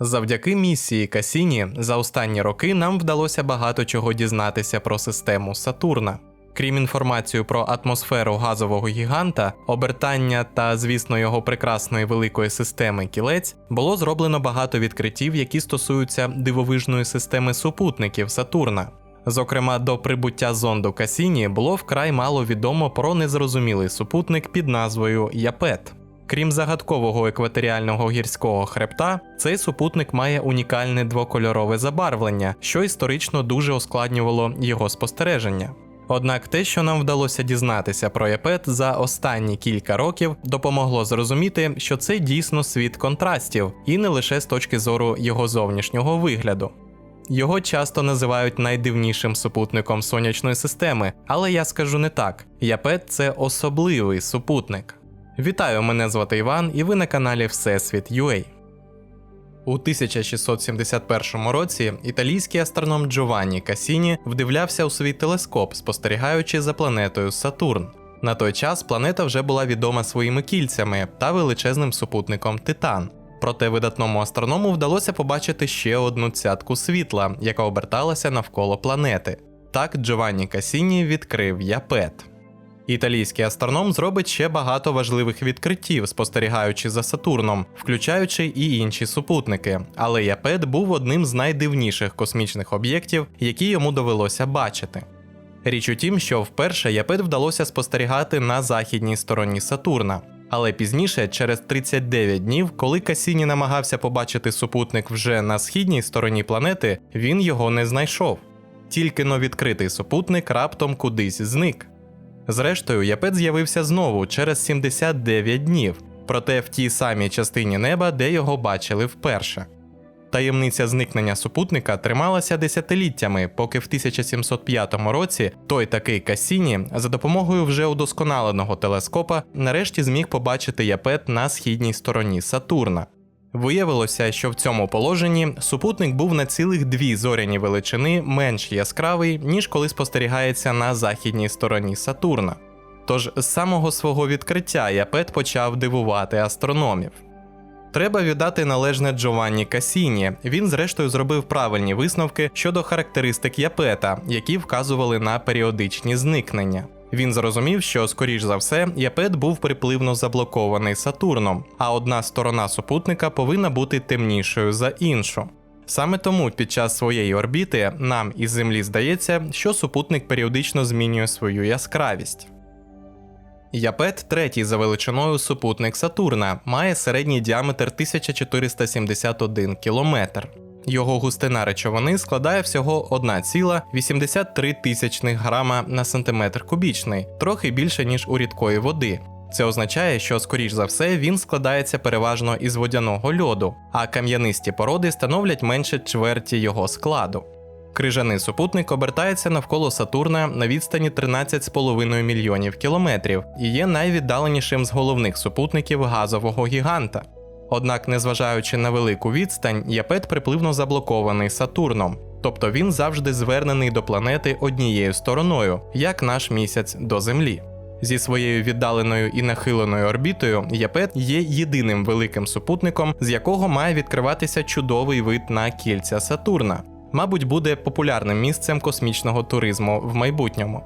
Завдяки місії Касіні за останні роки нам вдалося багато чого дізнатися про систему Сатурна. Крім інформації про атмосферу газового гіганта, обертання та, звісно, його прекрасної великої системи кілець, було зроблено багато відкриттів, які стосуються дивовижної системи супутників Сатурна. Зокрема, до прибуття зонду Касіні було вкрай мало відомо про незрозумілий супутник під назвою Япет. Крім загадкового екваторіального гірського хребта, цей супутник має унікальне двокольорове забарвлення, що історично дуже ускладнювало його спостереження. Однак те, що нам вдалося дізнатися про Япет за останні кілька років, допомогло зрозуміти, що це дійсно світ контрастів, і не лише з точки зору його зовнішнього вигляду. Його часто називають найдивнішим супутником сонячної системи, але я скажу не так: Япет це особливий супутник. Вітаю, мене звати Іван, і ви на каналі Всесвіт UA. У 1671 році італійський астроном Джованні Касіні вдивлявся у свій телескоп, спостерігаючи за планетою Сатурн. На той час планета вже була відома своїми кільцями та величезним супутником Титан. Проте видатному астроному вдалося побачити ще одну цятку світла, яка оберталася навколо планети. Так Джованні Касіні відкрив Япет. Італійський астроном зробить ще багато важливих відкриттів, спостерігаючи за Сатурном, включаючи і інші супутники. Але Япет був одним з найдивніших космічних об'єктів, які йому довелося бачити. Річ у тім, що вперше Япет вдалося спостерігати на західній стороні Сатурна. Але пізніше, через 39 днів, коли Касіні намагався побачити супутник вже на східній стороні планети, він його не знайшов. Тільки но відкритий супутник раптом кудись зник. Зрештою, Япет з'явився знову через 79 днів, проте в тій самій частині неба, де його бачили вперше. Таємниця зникнення супутника трималася десятиліттями, поки в 1705 році той такий Кассіні за допомогою вже удосконаленого телескопа нарешті зміг побачити Япет на східній стороні Сатурна. Виявилося, що в цьому положенні супутник був на цілих дві зоряні величини менш яскравий, ніж коли спостерігається на західній стороні Сатурна. Тож з самого свого відкриття Япет почав дивувати астрономів. Треба віддати належне Джованні Касіні. Він, зрештою, зробив правильні висновки щодо характеристик Япета, які вказували на періодичні зникнення. Він зрозумів, що, скоріш за все, Япет був припливно заблокований Сатурном, а одна сторона супутника повинна бути темнішою за іншу. Саме тому під час своєї орбіти нам із Землі здається, що супутник періодично змінює свою яскравість. Япет, третій за величиною супутник Сатурна, має середній діаметр 1471 км. Його густина речовини складає всього 1,83 тисячних грама на сантиметр кубічний, трохи більше ніж у рідкої води. Це означає, що, скоріш за все, він складається переважно із водяного льоду, а кам'янисті породи становлять менше чверті його складу. Крижаний супутник обертається навколо Сатурна на відстані 13,5 мільйонів кілометрів і є найвіддаленішим з головних супутників газового гіганта. Однак, незважаючи на велику відстань, Япет припливно заблокований Сатурном, тобто він завжди звернений до планети однією стороною, як наш місяць до Землі. Зі своєю віддаленою і нахиленою орбітою Япет є єдиним великим супутником, з якого має відкриватися чудовий вид на кільця Сатурна. Мабуть, буде популярним місцем космічного туризму в майбутньому.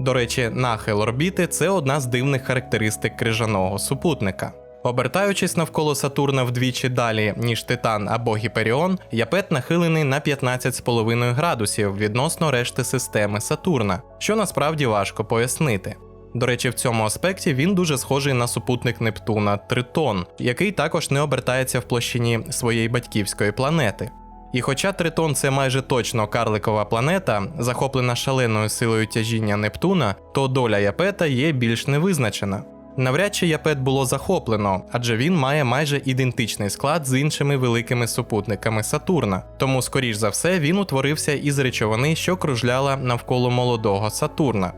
До речі, нахил орбіти це одна з дивних характеристик крижаного супутника. Обертаючись навколо Сатурна вдвічі далі, ніж Титан або Гіперіон, Япет нахилений на 15,5 градусів відносно решти системи Сатурна, що насправді важко пояснити. До речі, в цьому аспекті він дуже схожий на супутник Нептуна Тритон, який також не обертається в площині своєї батьківської планети. І хоча Тритон це майже точно карликова планета, захоплена шаленою силою тяжіння Нептуна, то доля Япета є більш невизначена. Навряд чи Япет було захоплено, адже він має майже ідентичний склад з іншими великими супутниками Сатурна, тому, скоріш за все, він утворився із речовини, що кружляла навколо молодого Сатурна.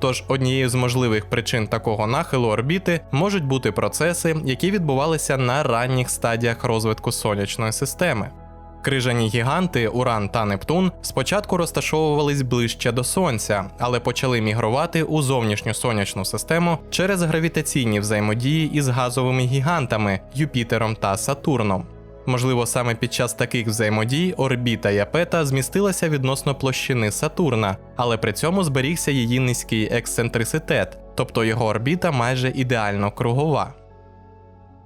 Тож однією з можливих причин такого нахилу орбіти можуть бути процеси, які відбувалися на ранніх стадіях розвитку сонячної системи. Крижані гіганти Уран та Нептун спочатку розташовувались ближче до Сонця, але почали мігрувати у зовнішню сонячну систему через гравітаційні взаємодії із газовими гігантами Юпітером та Сатурном. Можливо, саме під час таких взаємодій орбіта Япета змістилася відносно площини Сатурна, але при цьому зберігся її низький ексцентриситет, тобто його орбіта майже ідеально кругова.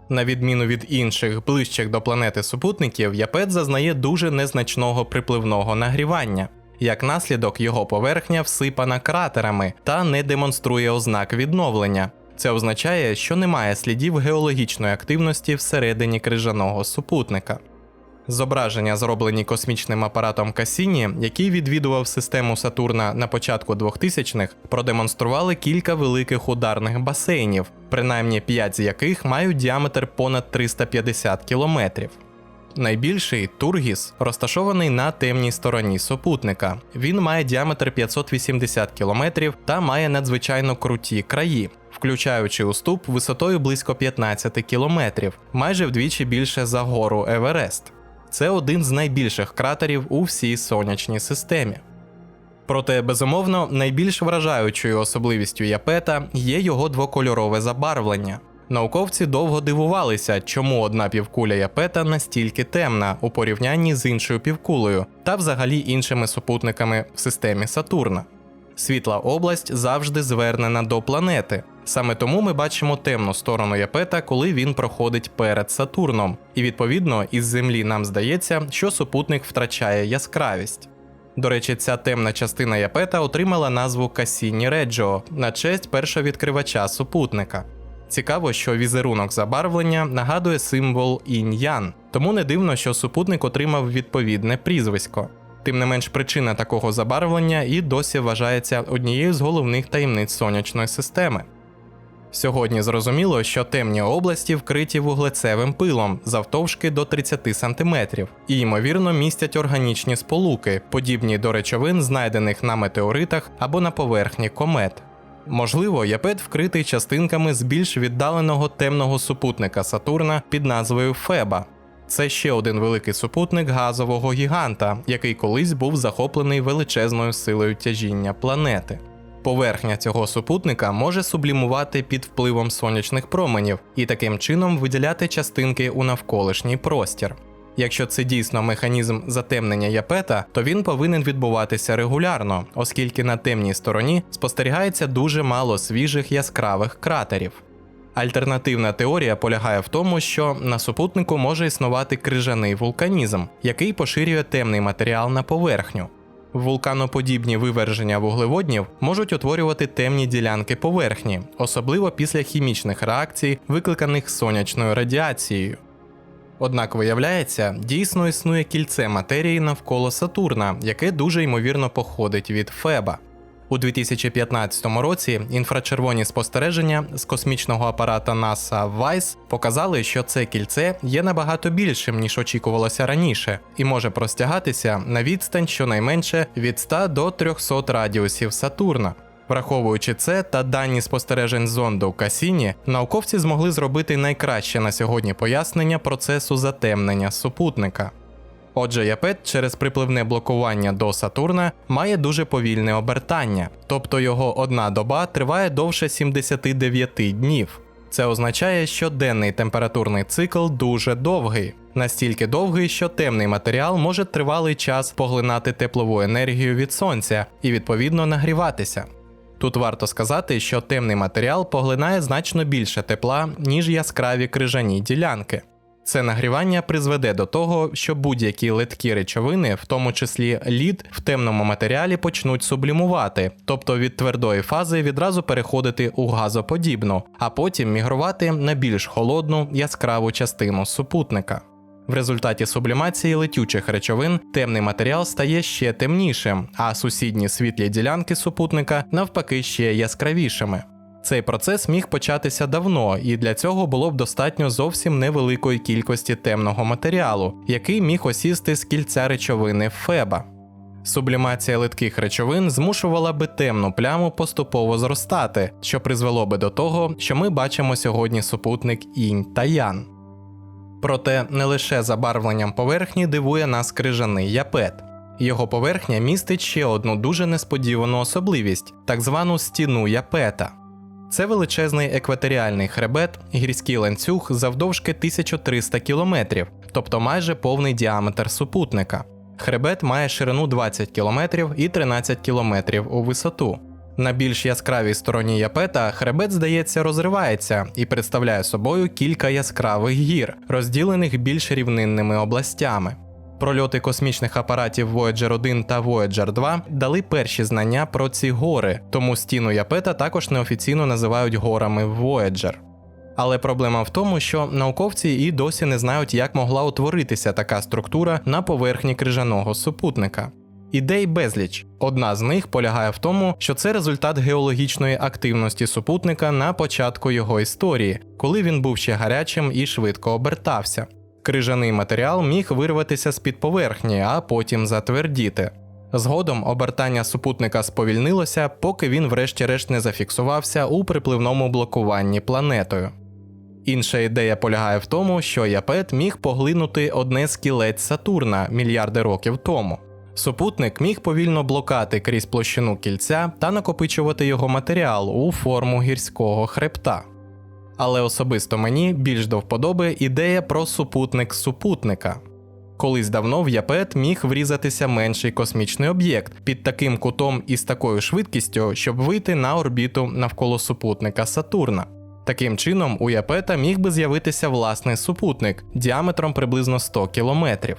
На відміну від інших ближчих до планети супутників, Япет зазнає дуже незначного припливного нагрівання. Як наслідок, його поверхня всипана кратерами та не демонструє ознак відновлення. Це означає, що немає слідів геологічної активності всередині крижаного супутника. Зображення, зроблені космічним апаратом Касіні, який відвідував систему Сатурна на початку 2000-х, продемонстрували кілька великих ударних басейнів, принаймні 5 з яких мають діаметр понад 350 кілометрів. Найбільший Тургіс розташований на темній стороні супутника. Він має діаметр 580 км та має надзвичайно круті краї, включаючи уступ висотою близько 15 км, майже вдвічі більше за гору Еверест. Це один з найбільших кратерів у всій сонячній системі. Проте, безумовно, найбільш вражаючою особливістю Япета є його двокольорове забарвлення. Науковці довго дивувалися, чому одна півкуля Япета настільки темна у порівнянні з іншою півкулею та взагалі іншими супутниками в системі Сатурна. Світла область завжди звернена до планети. Саме тому ми бачимо темну сторону Япета, коли він проходить перед Сатурном, і відповідно із Землі нам здається, що супутник втрачає яскравість. До речі, ця темна частина Япета отримала назву Касіні Реджо на честь першого відкривача супутника. Цікаво, що візерунок забарвлення нагадує символ інь-ян, тому не дивно, що супутник отримав відповідне прізвисько. Тим не менш, причина такого забарвлення і досі вважається однією з головних таємниць сонячної системи. Сьогодні зрозуміло, що темні області вкриті вуглецевим пилом завтовшки до 30 см і, ймовірно, містять органічні сполуки, подібні до речовин, знайдених на метеоритах або на поверхні комет. Можливо, Япет вкритий частинками з більш віддаленого темного супутника Сатурна під назвою Феба. Це ще один великий супутник газового гіганта, який колись був захоплений величезною силою тяжіння планети. Поверхня цього супутника може сублімувати під впливом сонячних променів і таким чином виділяти частинки у навколишній простір. Якщо це дійсно механізм затемнення япета, то він повинен відбуватися регулярно, оскільки на темній стороні спостерігається дуже мало свіжих яскравих кратерів. Альтернативна теорія полягає в тому, що на супутнику може існувати крижаний вулканізм, який поширює темний матеріал на поверхню. Вулканоподібні виверження вуглеводнів можуть утворювати темні ділянки поверхні, особливо після хімічних реакцій, викликаних сонячною радіацією. Однак виявляється, дійсно існує кільце матерії навколо Сатурна, яке дуже ймовірно походить від Феба. У 2015 році інфрачервоні спостереження з космічного апарата NASA WISE показали, що це кільце є набагато більшим, ніж очікувалося раніше, і може простягатися на відстань щонайменше від 100 до 300 радіусів Сатурна. Враховуючи це та дані спостережень зонду Касіні, науковці змогли зробити найкраще на сьогодні пояснення процесу затемнення супутника. Отже, Япет через припливне блокування до Сатурна має дуже повільне обертання, тобто його одна доба триває довше 79 днів. Це означає, що денний температурний цикл дуже довгий, настільки довгий, що темний матеріал може тривалий час поглинати теплову енергію від сонця і відповідно нагріватися. Тут варто сказати, що темний матеріал поглинає значно більше тепла, ніж яскраві крижані ділянки. Це нагрівання призведе до того, що будь-які литкі речовини, в тому числі лід, в темному матеріалі почнуть сублімувати, тобто від твердої фази відразу переходити у газоподібну, а потім мігрувати на більш холодну яскраву частину супутника. В результаті сублімації летючих речовин темний матеріал стає ще темнішим, а сусідні світлі ділянки супутника навпаки ще яскравішими. Цей процес міг початися давно, і для цього було б достатньо зовсім невеликої кількості темного матеріалу, який міг осісти з кільця речовини Феба. Сублімація литких речовин змушувала би темну пляму поступово зростати, що призвело би до того, що ми бачимо сьогодні супутник інь та ян. Проте не лише забарвленням поверхні дивує нас крижаний япет. Його поверхня містить ще одну дуже несподівану особливість так звану стіну япета. Це величезний екваторіальний хребет, гірський ланцюг завдовжки 1300 кілометрів, тобто майже повний діаметр супутника. Хребет має ширину 20 км і 13 км у висоту. На більш яскравій стороні Япета хребет, здається, розривається і представляє собою кілька яскравих гір, розділених більш рівнинними областями. Прольоти космічних апаратів Voyager 1 та Voyager 2 дали перші знання про ці гори, тому стіну Япета також неофіційно називають горами Voyager. Але проблема в тому, що науковці і досі не знають, як могла утворитися така структура на поверхні крижаного супутника. Ідей безліч. Одна з них полягає в тому, що це результат геологічної активності супутника на початку його історії, коли він був ще гарячим і швидко обертався. Крижаний матеріал міг вирватися з під поверхні, а потім затвердіти. Згодом обертання супутника сповільнилося, поки він врешті-решт не зафіксувався у припливному блокуванні планетою. Інша ідея полягає в тому, що Япет міг поглинути одне з кілець Сатурна мільярди років тому. Супутник міг повільно блокати крізь площину кільця та накопичувати його матеріал у форму гірського хребта. Але особисто мені більш до вподоби ідея про супутник супутника. Колись давно в Япет міг врізатися менший космічний об'єкт під таким кутом і з такою швидкістю, щоб вийти на орбіту навколо супутника Сатурна. Таким чином, у Япета міг би з'явитися власний супутник діаметром приблизно 100 кілометрів.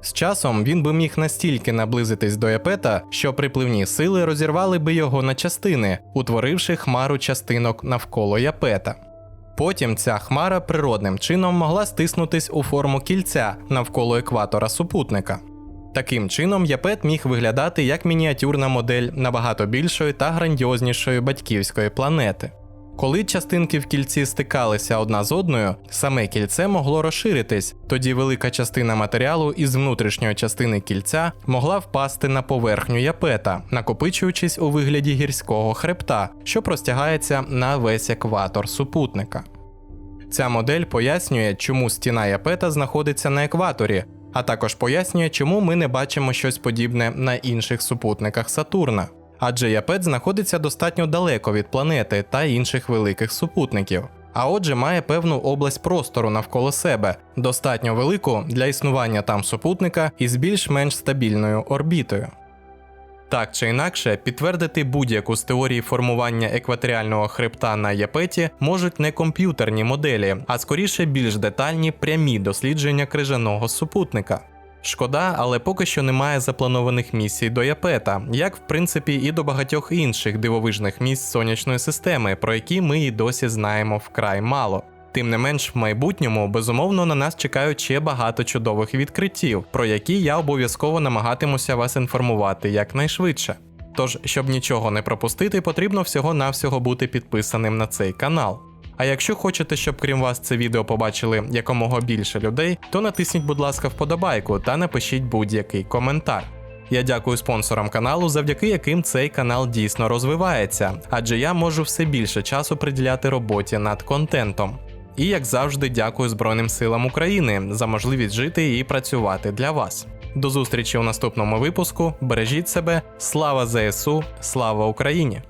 З часом він би міг настільки наблизитись до Япета, що припливні сили розірвали би його на частини, утворивши хмару частинок навколо Япета. Потім ця хмара природним чином могла стиснутись у форму кільця навколо екватора супутника. Таким чином, Япет міг виглядати як мініатюрна модель набагато більшої та грандіознішої батьківської планети. Коли частинки в кільці стикалися одна з одною, саме кільце могло розширитись, тоді велика частина матеріалу із внутрішньої частини кільця могла впасти на поверхню япета, накопичуючись у вигляді гірського хребта, що простягається на весь екватор супутника. Ця модель пояснює, чому стіна япета знаходиться на екваторі, а також пояснює, чому ми не бачимо щось подібне на інших супутниках Сатурна адже Япет знаходиться достатньо далеко від планети та інших великих супутників. А отже, має певну область простору навколо себе, достатньо велику для існування там супутника із більш-менш стабільною орбітою. Так чи інакше, підтвердити будь-яку з теорії формування екваторіального хребта на Япеті можуть не комп'ютерні моделі, а скоріше більш детальні прямі дослідження крижаного супутника. Шкода, але поки що немає запланованих місій до Япета, як в принципі і до багатьох інших дивовижних місць сонячної системи, про які ми і досі знаємо вкрай мало. Тим не менш, в майбутньому безумовно на нас чекають ще багато чудових відкриттів, про які я обов'язково намагатимуся вас інформувати якнайшвидше. Тож, щоб нічого не пропустити, потрібно всього-навсього бути підписаним на цей канал. А якщо хочете, щоб крім вас це відео побачили якомога більше людей, то натисніть, будь ласка, вподобайку та напишіть будь-який коментар. Я дякую спонсорам каналу, завдяки яким цей канал дійсно розвивається, адже я можу все більше часу приділяти роботі над контентом. І як завжди, дякую Збройним силам України за можливість жити і працювати для вас. До зустрічі у наступному випуску. Бережіть себе, слава ЗСУ, слава Україні!